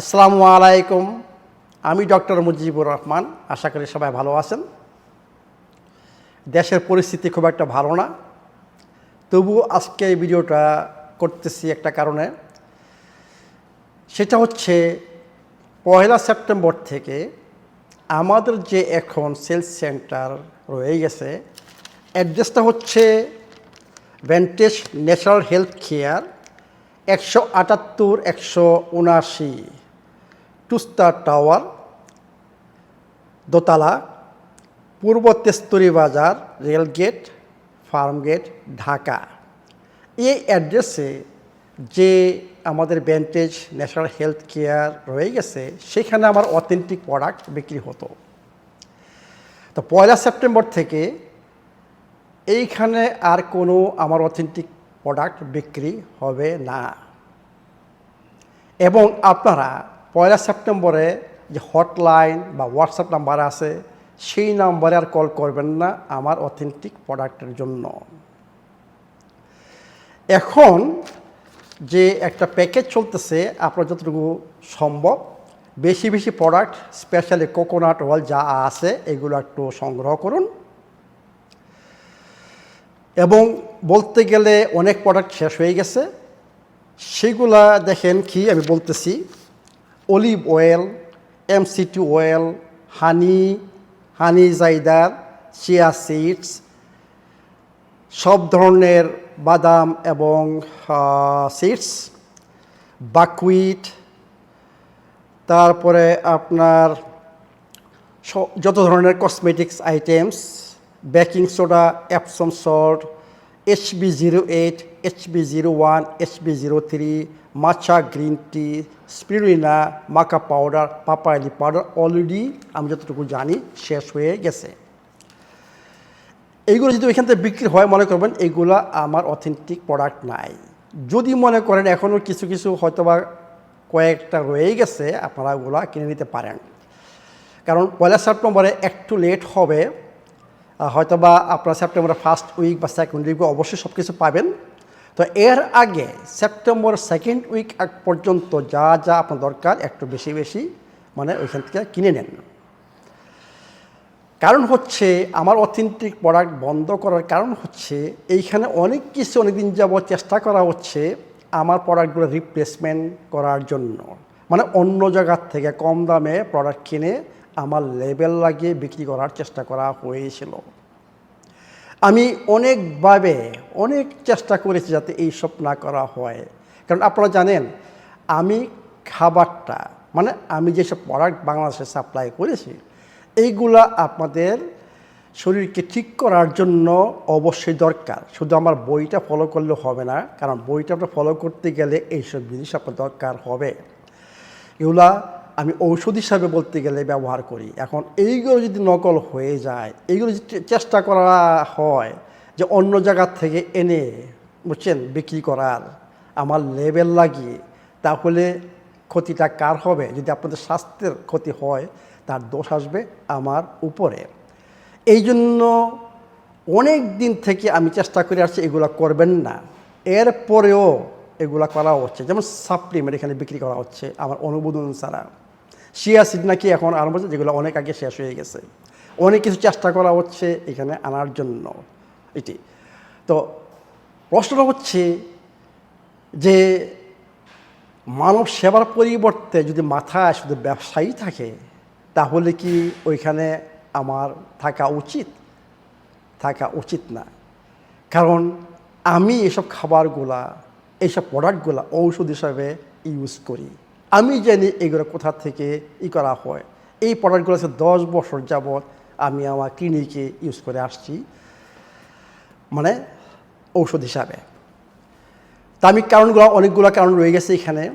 আসসালামু আলাইকুম। আমি ডক্টর মুজিবুর রহমান। আশা করি সবাই ভালো আছেন। দেশের পরিস্থিতি খুব একটা ভালো না। তবু আজকে এই ভিডিওটা করতেছি একটা কারণে। সেটা হচ্ছে, পয়লা সেপ্টেম্বর থেকে আমাদের যে এখন সেলস সেন্টার রয়ে গেছে, অ্যাড্রেসটা হচ্ছে ভেন্টেজ ন্যাচারাল হেলথ কেয়ার একশো আটাত্তর, একশো উনাশি। টুস্টার টাওয়ার, দোতলা, পূর্ব তেস্তরি বাজার রেলগেট ফার্মগেট ঢাকা। এই অ্যাড্রেসে যে আমাদের ব্যান্টেজ ন্যাশনাল হেলথ কেয়ার রয়ে গেছে, সেখানে আমার অথেন্টিক প্রোডাক্ট বিক্রি হতো। তো পয়লা সেপ্টেম্বর থেকে এইখানে আর কোনো আমার অথেন্টিক প্রোডাক্ট বিক্রি হবে না। এবং আপনারা পয়লা সেপ্টেম্বরে যে হটলাইন বা হোয়াটসঅ্যাপ নাম্বার আছে, সেই নাম্বারে আর কল করবেন না আমার অথেন্টিক প্রোডাক্টের জন্য। এখন যে একটা প্যাকেজ চলতেছে, আপনার যতটুকু সম্ভব, বেশি বেশি প্রোডাক্ট, স্পেশালি কোকোনাট অয়েল যা আছে, এগুলো একটু সংগ্রহ করুন। এবং বলতে গেলে অনেক প্রোডাক্ট শেষ হয়ে গেছে। সেগুলা দেখেন কি আমি বলতেছি। Olive oil M MCT oil honey honey জাইদার chia seeds সব ধরনের বাদাম এবং সিডস বাকুইট তারপরে আপনার যত ধরনের cosmetics items baking soda Epsom salt HB zero eight HB zero one HB zero three matcha green tea spirulina maca powder পাপায়ালি powder already আমি যতটুকু জানি শেষ হয়ে গেছে। এইগুলো যদি ওইখান থেকে বিক্রি হয়, মনে করবেন এইগুলো আমার অথেন্টিক প্রোডাক্ট নাই। যদি মনে করেন এখনও কিছু কিছু হয়তোবা কয়েকটা রয়েই গেছে, আপনারা ওগুলা কিনে নিতে পারেন। কারণ পয়লা সেপ্টেম্বরে একটু লেট হবে। হয়তোবা আপনারা সেপ্টেম্বরের ফার্স্ট উইক বা সেকেন্ড উইকে অবশ্যই সব কিছু পাবেন। তো এর আগে সেপ্টেম্বর সেকেন্ড উইক আগ পর্যন্ত যা যা আপনার দরকার একটু বেশি বেশি মানে ওইখান থেকে কিনে নেন। কারণ হচ্ছে আমার অথেন্টিক প্রোডাক্ট বন্ধ করার কারণ হচ্ছে এইখানে অনেক কিছু অনেকদিন যাবত চেষ্টা করা হচ্ছে আমার প্রোডাক্টগুলো রিপ্লেসমেন্ট করার জন্য। মানে অন্য জায়গার থেকে কম দামে প্রোডাক্ট কিনে আমার লেবেল লাগিয়ে বিক্রি করার চেষ্টা করা হয়েছিল। আমি অনেকভাবে, অনেক চেষ্টা করেছি যাতে এইসব না করা হয়। কারণ আপনারা জানেন, আমি খাবারটা মানে আমি যেসব প্রোডাক্ট বাংলাদেশে সাপ্লাই করেছি, এইগুলা আপনাদের শরীরকে ঠিক করার জন্য অবশ্যই দরকার। শুধু আমার বইটা ফলো করলে হবে না, কারণ বইটা আপনার ফলো করতে গেলে এইসব জিনিস আপনার দরকার হবে। এগুলা আমি ঔষধ হিসাবে বলতে গেলে ব্যবহার করি। এখন এইগুলো যদি নকল হয়ে যায়, এইগুলো যদি চেষ্টা করা হয় যে অন্য জায়গার থেকে এনে, বুঝছেন, বিক্রি করার আমার লেবেল লাগিয়ে, তাহলে ক্ষতিটা কার হবে? যদি আপনাদের স্বাস্থ্যের ক্ষতি হয়, তার দোষ আসবে আমার উপরে। এই জন্য অনেক দিন থেকে আমি চেষ্টা করে আসছি এগুলো করবেন না। এরপরেও এগুলো করা হচ্ছে। যেমন সাপ্লিমেন্ট এখানে বিক্রি করা হচ্ছে আমার অনুমোদন ছাড়া। শিয়া সিড নাকি এখন আরম্ভ হচ্ছে যেগুলো অনেক আগে শেষ হয়ে গেছে। অনেক কিছু চেষ্টা করা হচ্ছে এখানে আনার জন্য। এটি। তো প্রশ্নটা হচ্ছে যে মানব সেবার পরিবর্তে যদি মাথায় শুধু ব্যবসায়ী থাকে, তাহলে কি ওইখানে আমার থাকা উচিত? থাকা উচিত না। কারণ আমি এসব খাবারগুলা এইসব প্রোডাক্টগুলা ঔষধ হিসাবে ইউজ করি। আমি জানি এগুলো কোথা থেকে ই করা হয়। এই প্রোডাক্টগুলো হচ্ছে দশ বছর যাবৎ আমি আমার ক্লিনিকে ইউজ করে আসছি মানে ঔষধ হিসাবে। তা আমি কারণগুলো, অনেকগুলো কারণ রয়ে গেছে এখানে।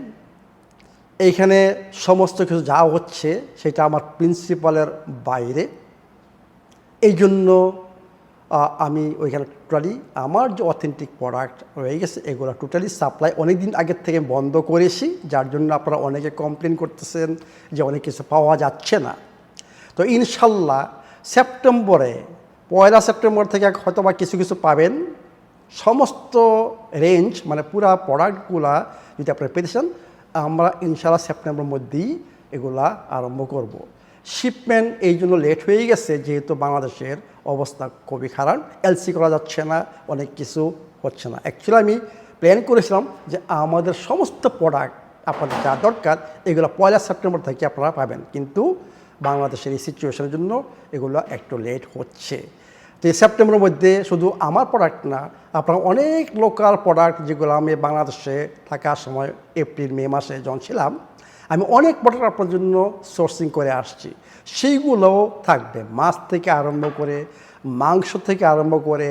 এইখানে সমস্ত কিছু যা হচ্ছে সেটা আমার প্রিন্সিপালের বাইরে। এই জন্য আমি ওইখানে টোটালি আমার যে অথেন্টিক প্রোডাক্ট রয়ে গেছে, এগুলো টোটালি সাপ্লাই অনেক দিন আগের থেকে বন্ধ করেছি, যার জন্য আপনারা অনেকে কমপ্লেন করতেছেন যে অনেক কিছু পাওয়া যাচ্ছে না তো ইনশাল্লাহ সেপ্টেম্বরে, পয়লা সেপ্টেম্বর থেকে হয়তো বা কিছু কিছু পাবেন সমস্ত রেঞ্জ মানে পুরা প্রোডাক্টগুলা যদি আপনারা পেতে চান, আমরা ইনশাল্লাহ সেপ্টেম্বরের মধ্যেই এগুলা আরম্ভ করব। শিপমেন্ট এই জন্য লেট হয়ে গেছে, যেহেতু বাংলাদেশের অবস্থা খুবই খারাপ। এলসি করা যাচ্ছে না, অনেক কিছু হচ্ছে না। অ্যাকচুয়ালি আমি প্ল্যান করেছিলাম যে আমাদের সমস্ত প্রোডাক্ট আপনাদের যা দরকার, এগুলো পয়লা সেপ্টেম্বর থেকে আপনারা পাবেন। কিন্তু বাংলাদেশের এই সিচুয়েশনের জন্য এগুলো একটু লেট হচ্ছে। তো এই সেপ্টেম্বরের মধ্যে শুধু আমার প্রোডাক্ট না, আপনার অনেক লোকাল প্রোডাক্ট যেগুলো আমি বাংলাদেশে থাকার সময় এপ্রিল মে মাসে যখন ছিলাম আমি অনেক প্রোডাক্ট আপনার জন্য সোর্সিং করে আসছি। সেইগুলোও থাকবে। মাছ থেকে আরম্ভ করে, মাংস থেকে আরম্ভ করে,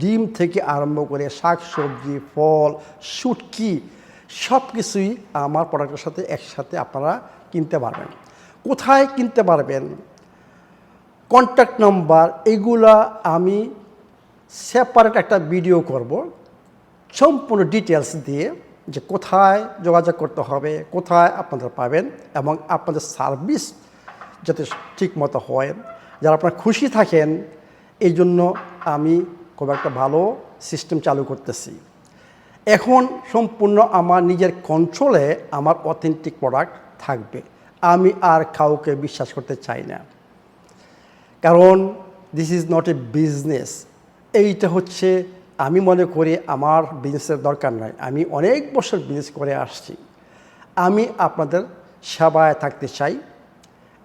ডিম থেকে আরম্ভ করে শাক সবজি ফল, শুটকি সব কিছুই আমার প্রোডাক্টের সাথে একসাথে আপনারা কিনতে পারবেন। কোথায় কিনতে পারবেন? কন্ট্যাক্ট নাম্বার এগুলা আমি সেপারেট একটা ভিডিও করব। সম্পূর্ণ ডিটেলস দিয়ে যে কোথায় যোগাযোগ করতে হবে, কোথায় আপনারা পাবেন এবং আপনাদের সার্ভিস যাতে ঠিক মতো হয়। যারা আপনারা খুশি থাকেন, এই জন্য আমি খুব একটা ভালো সিস্টেম চালু করতেছি। এখন সম্পূর্ণ আমার নিজের কন্ট্রোলে আমার অথেন্টিক প্রোডাক্ট থাকবে। আমি আর কাউকে বিশ্বাস করতে চাই না। কারণ this is not a business এইটা হচ্ছে আমি মনে করি আমার বিজনেসের দরকার নাই। আমি অনেক বছর বিজনেস করে আসছি। আমি আপনাদের সেবায় থাকতে চাই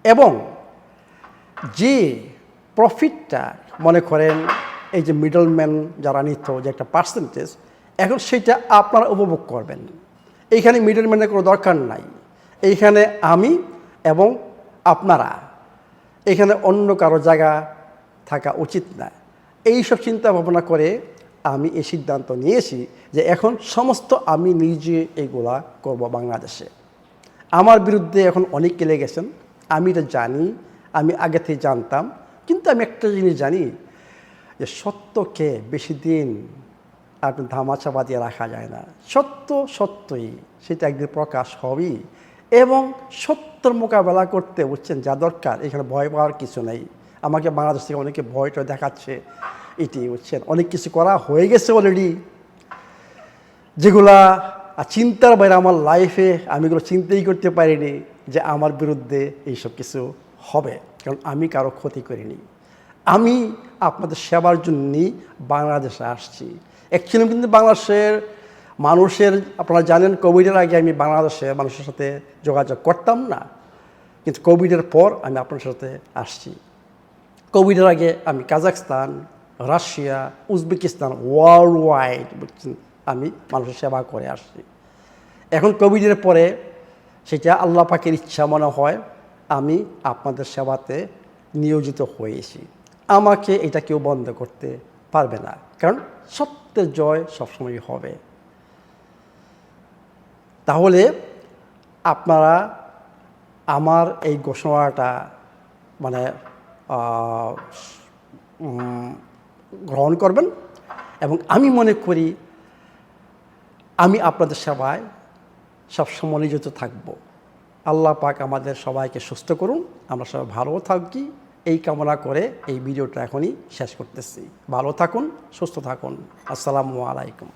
এবং যে প্রফিটটা মনে করেন এই যে মিডলম্যান যারা নিত, যে একটা পার্সেন্টেজ এখন সেটা আপনারা উপভোগ করবেন। এইখানে মিডলম্যানের কোনো দরকার নাই। এইখানে আমি এবং আপনারা। এখানে অন্য কারও জায়গা থাকা উচিত না। এইসব চিন্তা ভাবনা করে আমি এই সিদ্ধান্ত নিয়েছি যে এখন সমস্ত আমি নিজে এগুলা করব বাংলাদেশে। আমার বিরুদ্ধে এখন অনেক অনেকে লেগেছেন, আমি এটা জানি, আমি আগে থেকে জানতাম, কিন্তু আমি একটা জিনিস জানি যে সত্যকে বেশি দিন আপনি ধামাচাপা দিয়ে রাখা যায় না। সত্য সত্যই, সেটা একদিন প্রকাশ হবেই এবং সত্যর মোকাবেলা করতে, বুঝছেন, যা দরকার, এখানে ভয় পাওয়ার কিছু নেই। আমাকে বাংলাদেশ থেকে অনেকে ভয়টা দেখাচ্ছে এটি বুঝছেন অনেক কিছু করা হয়ে গেছে অলরেডি যেগুলা চিন্তার বাইরে আমার লাইফে আমি এগুলো চিন্তাই করতে পারিনি যে আমার বিরুদ্ধে এইসব কিছু হবে। কারণ আমি কারও ক্ষতি করিনি। আমি আপনাদের সেবার জন্যই বাংলাদেশে আসছি। অ্যাকচুয়ালি কিন্তু বাংলাদেশের মানুষের, আপনারা জানেন কোভিডের আগে আমি বাংলাদেশে মানুষের সাথে যোগাযোগ করতাম না। কিন্তু কোভিডের পর আমি আপনার সাথে আসছি। কোভিডের আগে আমি Kazakhstan Russia, Uzbekistan world wide বুঝছেন আমি, মানুষের সেবা করে আসছি। এখন কোভিডের পরে সেটা আল্লাহ পাকের ইচ্ছা মনে হয় আমি আপনাদের সেবাতে নিয়োজিত হয়েছি। আমাকে এটা কেউ বন্ধ করতে পারবে না, কারণ সত্যের জয় সবসময় হবে। তাহলে আপনারা আমার এই ঘোষণাটা মানে গ্রহণ করবেন এবং আমি মনে করি আমি আপনাদের সেবায় সবসময় নিয়োজিত থাকব। আল্লাহ পাক আমাদের সবাইকে সুস্থ করুন। আমরা সবাই ভালো থাকি। এই কামনা করে এই ভিডিওটা এখনই শেষ করতেছি। ভালো থাকুন, সুস্থ থাকুন। আসসালামু আলাইকুম।